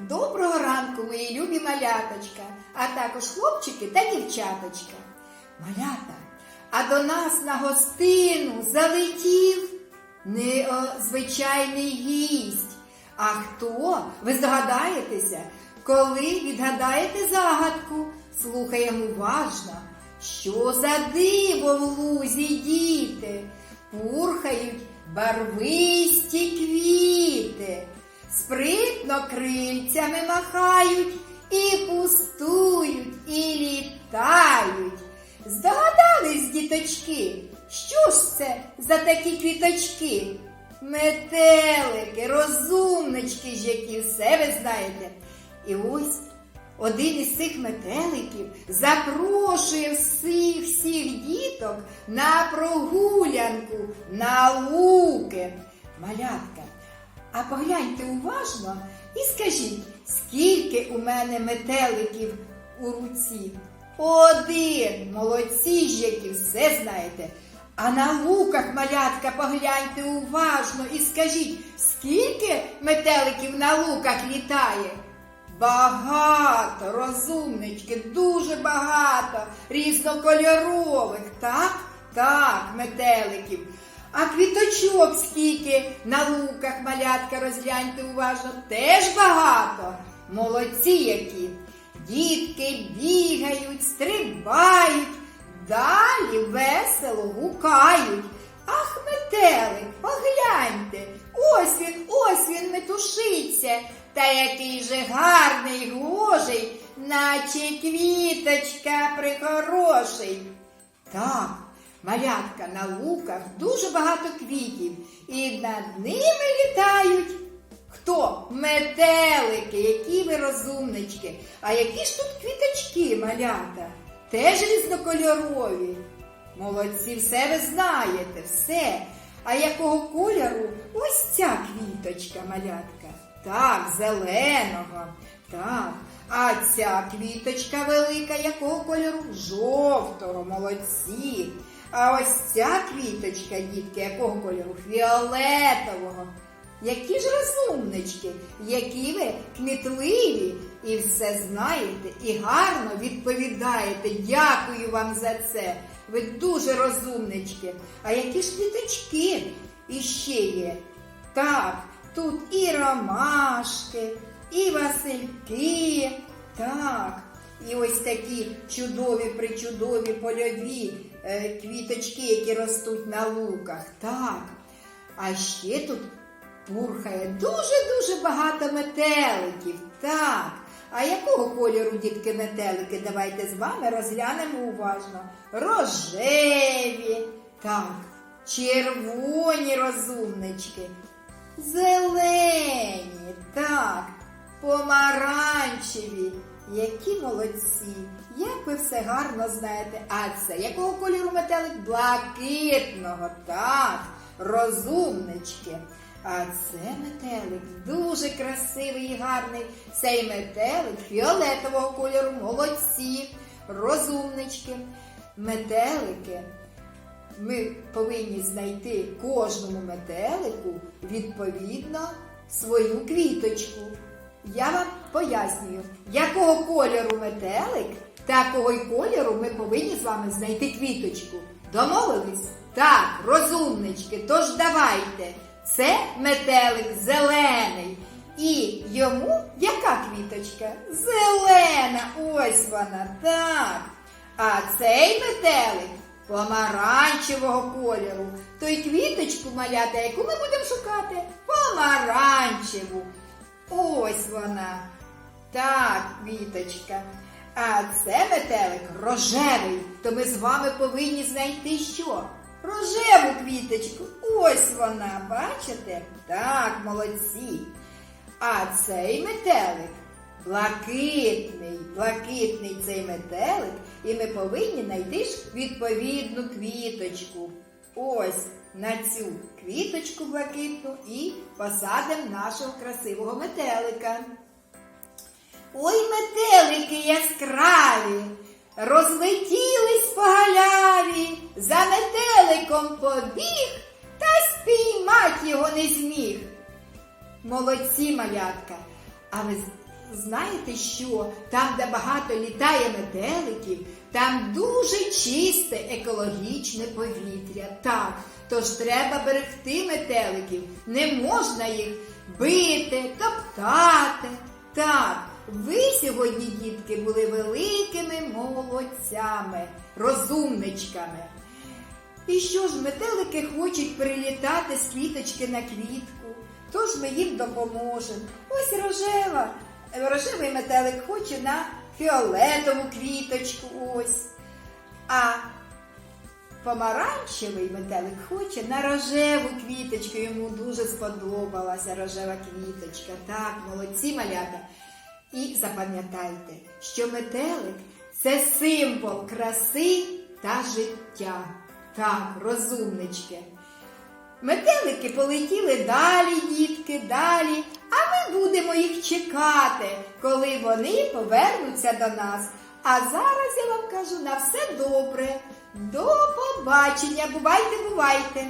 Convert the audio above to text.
Доброго ранку, мої любі маляточка, а також хлопчики та дівчаточка. Малята, а до нас на гостину залетів не о, звичайний гість. А хто? Ви здогадаєтеся? Коли відгадаєте загадку, слухаємо уважно. Що за диво в лузі діти? Пурхають барвисті квіти, спритно крильцями махають і пустують, і літають. Здогадались, діточки, що ж це за такі квіточки? Метелики, розумнички ж які, все ви знаєте. І ось один із цих метеликів запрошує всіх всіх діток на прогулянку, на луки. Малятка, а погляньте уважно і скажіть, скільки у мене метеликів у руці? Один, молодці ж які, все знаєте. А на луках, малятка, погляньте уважно і скажіть, скільки метеликів на луках літає? Багато, розумнички, дуже багато, різнокольорових, так? Так, метеликів. А квіточок скільки на луках, малятка, розгляньте уважно, теж багато. Молодці які. Дітки бігають, стрибають, далі весело гукають. Ах, метелик, погляньте, ось він, ось він метушиться, та який же гарний гожий, наче квіточка прихороший. Так, малятка на луках дуже багато квітів, і над ними літають. Хто? Метелики, які ви розумнички. А які ж тут квіточки, малята? Теж різнокольорові. Молодці, все ви знаєте, все. А якого кольору ось ця квіточка, малятка? Так, зеленого. Так. А ця квіточка велика, якого кольору? Жовтого, молодці. А ось ця квіточка, дітки, якого кольору? Фіолетового. Які ж розумнички, які ви кмітливі і все знаєте, і гарно відповідаєте. Дякую вам за це. Ви дуже розумнички. А які ж квіточки іще є? Так, тут і ромашки, і васильки, так. І ось такі чудові, причудові польові е, квіточки, які ростуть на луках. Так. А ще тут пурхає дуже-дуже багато метеликів. Так. А якого кольору, дітки, метелики? Давайте з вами розглянемо уважно. Рожеві, так, червоні розумнички, зелені, так, помаранчеві. Які молодці! Як ви все гарно знаєте. А це якого кольору метелик? Блакитного, так, розумнички. А це метелик дуже красивий і гарний. Цей метелик фіолетового кольору, молодці, розумнички. Метелики. Ми повинні знайти кожному метелику відповідно свою квіточку. Я вам пояснюю, якого кольору метелик, такого й кольору ми повинні з вами знайти квіточку. Домовились? Так, розумнички, тож давайте. Це метелик зелений. І йому яка квіточка? Зелена, ось вона, так. А цей метелик помаранчевого кольору. То й квіточку малята, яку ми будемо шукати? Помаранчеву. Ось вона. Так, квіточка. А це метелик рожевий, то ми з вами повинні знайти що? Рожеву квіточку. Ось вона, бачите? Так, молодці. А цей метелик блакитний, блакитний цей метелик, і ми повинні знайти відповідну квіточку. Ось на цю квіточку блакитну і посадимо нашого красивого метелика. Ой, метелики яскраві, розлетілись по галяві, за метеликом побіг, та спіймать його не зміг. Молодці, малятка! А ви знаєте що? Там, де багато літає метеликів, там дуже чисте екологічне повітря. Так, тож треба берегти метеликів. Не можна їх бити, топтати. Так, ви сьогодні, дітки, були великими молодцями, розумничками. І що ж, метелики хочуть прилітати з квіточки на квітку, тож ми їм допоможемо. Ось рожева. Рожевий метелик хоче на фіолетову квіточку ось. А помаранчевий метелик хоче на рожеву квіточку. Йому дуже сподобалася рожева квіточка. Так, молодці малята. І запам'ятайте, що метелик це символ краси та життя. Так, розумнички. Метелики полетіли далі, дітки, далі, а ми будемо їх чекати, коли вони повернуться до нас. А зараз я вам кажу на все добре. До побачення. Бувайте, бувайте!